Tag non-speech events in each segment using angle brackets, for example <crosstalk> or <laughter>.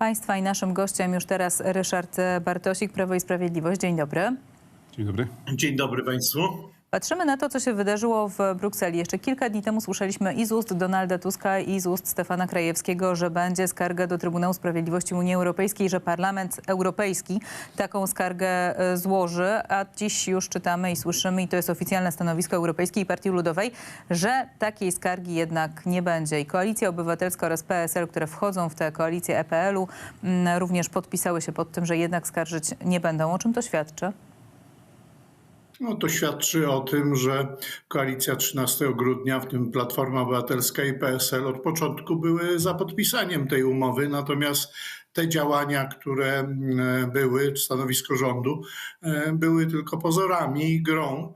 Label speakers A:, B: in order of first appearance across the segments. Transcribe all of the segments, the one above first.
A: Państwa i naszym gościem już teraz Ryszard Bartosik, Prawo i Sprawiedliwość. Dzień dobry.
B: Dzień dobry.
C: Dzień dobry Państwu.
A: Patrzymy na to, co się wydarzyło w Brukseli. Jeszcze kilka dni temu słyszeliśmy i z ust Donalda Tuska, i z ust Stefana Krajewskiego, że będzie skarga do Trybunału Sprawiedliwości Unii Europejskiej, że Parlament Europejski taką skargę e, złoży. A dziś już czytamy i słyszymy, i to jest oficjalne stanowisko Europejskiej Partii Ludowej, że takiej skargi jednak nie będzie. I Koalicja Obywatelska oraz PSL, które wchodzą w tę koalicję EPL-u, mm, również podpisały się pod tym, że jednak skarżyć nie będą. O czym to świadczy?
C: No to świadczy o tym, że koalicja 13 grudnia, w tym Platforma Obywatelska i PSL od początku były za podpisaniem tej umowy, natomiast te działania, które mm, były, stanowisko rządu, e, były tylko pozorami grą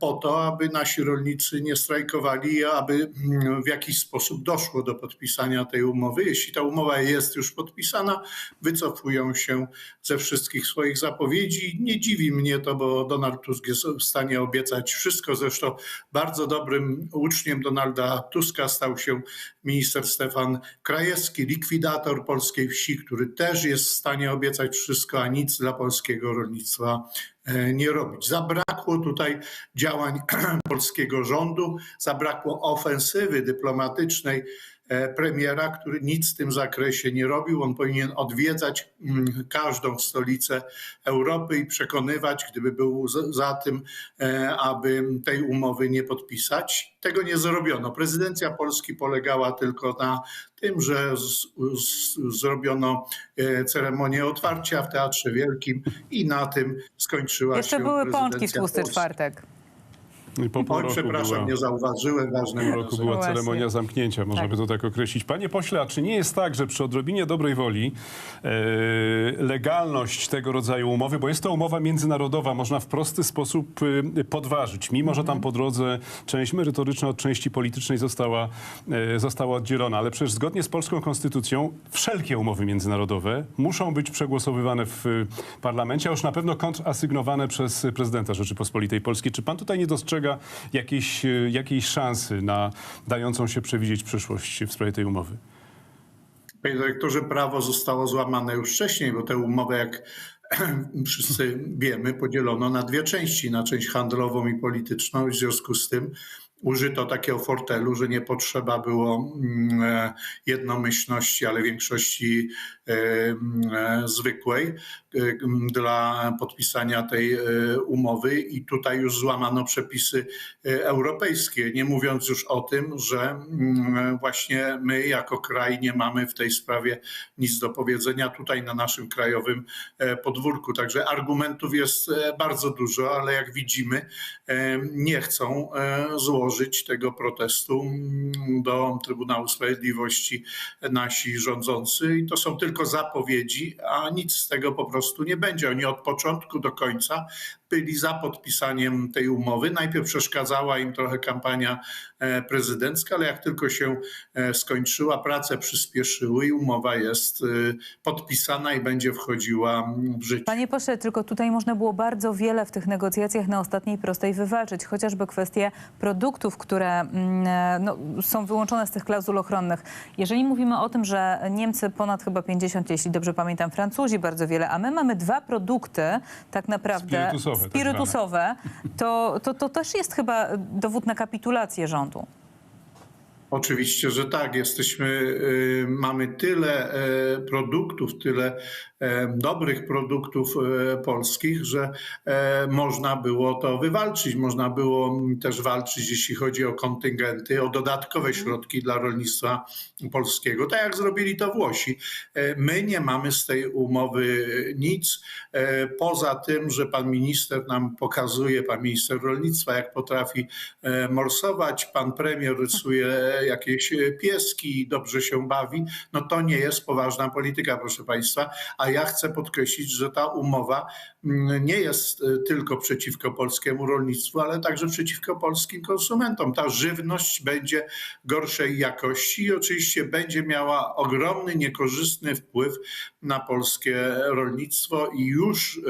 C: po to, aby nasi rolnicy nie strajkowali, aby mm, w jakiś sposób doszło do podpisania tej umowy. Jeśli ta umowa jest już podpisana, wycofują się ze wszystkich swoich zapowiedzi. Nie dziwi mnie to, bo Donald Tusk jest w stanie obiecać wszystko. Zresztą bardzo dobrym uczniem Donalda Tuska stał się minister Stefan Krajewski, likwidator polskiej wsi, który też jest w stanie obiecać wszystko, a nic dla polskiego rolnictwa e, nie robić. Zabrakło tutaj działań <clears throat> polskiego rządu, zabrakło ofensywy dyplomatycznej e, premiera, który nic w tym zakresie nie robił. On powinien odwiedzać mm, każdą stolicę Europy i przekonywać, gdyby był za- tym, e, aby tej umowy nie podpisać. Tego nie zrobiono. Prezydencja Polski polegała tylko na tym, że z, z, zrobiono e, ceremonię otwarcia w Teatrze Wielkim i na tym skończyła
A: Jeszcze
C: się
A: były pączki w
C: prezydencja
A: tłusty czwartek.
B: I Po pół
C: Oj,
B: roku
C: przepraszam,
B: była,
C: nie zauważyłem, ważne
B: pół roku była
A: Właśnie.
B: ceremonia zamknięcia, można
A: Tak.
B: by to tak określić. Panie pośle, a czy nie jest tak, że przy odrobinie dobrej woli e, legalność tego rodzaju umowy, bo jest to umowa międzynarodowa, można w prosty sposób e, podważyć, mimo że tam po drodze część merytoryczna od części politycznej została, e, została oddzielona, ale przecież zgodnie z polską konstytucją wszelkie umowy międzynarodowe muszą być przegłosowywane w e, parlamencie, a już na pewno kontrasygnowane przez prezydenta Rzeczypospolitej Polskiej. Czy pan tutaj nie dostrzega jakiejś, jakiejś szansy na dającą się przewidzieć przyszłość w sprawie tej umowy?
C: Panie dyrektorze, prawo zostało złamane już wcześniej, bo tę umowę, jak <clears throat> wszyscy wiemy, podzielono na dwie części, na część handlową i polityczną. W związku z tym użyto takiego fortelu, że nie potrzeba było mm, e, jednomyślności, ale większości e, mm, e, zwykłej dla podpisania tej e, umowy i tutaj już złamano przepisy e, europejskie, nie mówiąc już o tym, że mm, właśnie my jako kraj nie mamy w tej sprawie nic do powiedzenia tutaj na naszym krajowym e, podwórku. Także argumentów jest e, bardzo dużo, ale jak widzimy, e, nie chcą złożyć tego protestu mm, do Trybunału Sprawiedliwości nasi rządzący i to są tylko zapowiedzi, a nic z tego po prostu nie będzie. Oni od początku do końca byli za podpisaniem tej umowy. Najpierw przeszkadzała im trochę kampania e, prezydencka, ale jak tylko się e, skończyła, prace przyspieszyły i umowa jest e, podpisana i będzie wchodziła w życie.
A: Panie pośle, tylko tutaj można było bardzo wiele w tych negocjacjach na ostatniej prostej wywalczyć. Chociażby kwestie produktów, które mm, no, są wyłączone z tych klauzul ochronnych. Jeżeli mówimy o tym, że Niemcy ponad chyba 50, jeśli dobrze pamiętam, Francuzi bardzo wiele, a my mamy dwa produkty tak naprawdę
B: Spirytusowe tak
A: spirytusowe to, to, to też jest chyba dowód na kapitulację rządu.
C: Oczywiście, że tak. Jesteśmy, y, mamy tyle e, produktów, tyle e, dobrych produktów polskich, że można było to wywalczyć. Można było też walczyć, jeśli chodzi o kontyngenty, o dodatkowe środki dla rolnictwa polskiego, tak jak zrobili to Włosi. My nie mamy z tej umowy nic, poza tym, że pan minister nam pokazuje, pan minister rolnictwa, jak potrafi morsować, pan premier rysuje jakieś e, pieski i dobrze się bawi, no to nie jest poważna polityka, proszę państwa. A ja chcę podkreślić, że ta umowa mm, nie jest e, tylko przeciwko polskiemu rolnictwu, ale także przeciwko polskim konsumentom. Ta żywność będzie gorszej jakości i oczywiście będzie miała ogromny, niekorzystny wpływ na polskie rolnictwo i już e,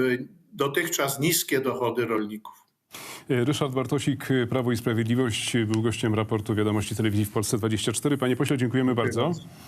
C: dotychczas niskie dochody rolników.
B: Ryszard Bartosik, Prawo i Sprawiedliwość, był gościem raportu Wiadomości Telewizji w Polsce 24. Panie pośle, dziękujemy
C: bardzo.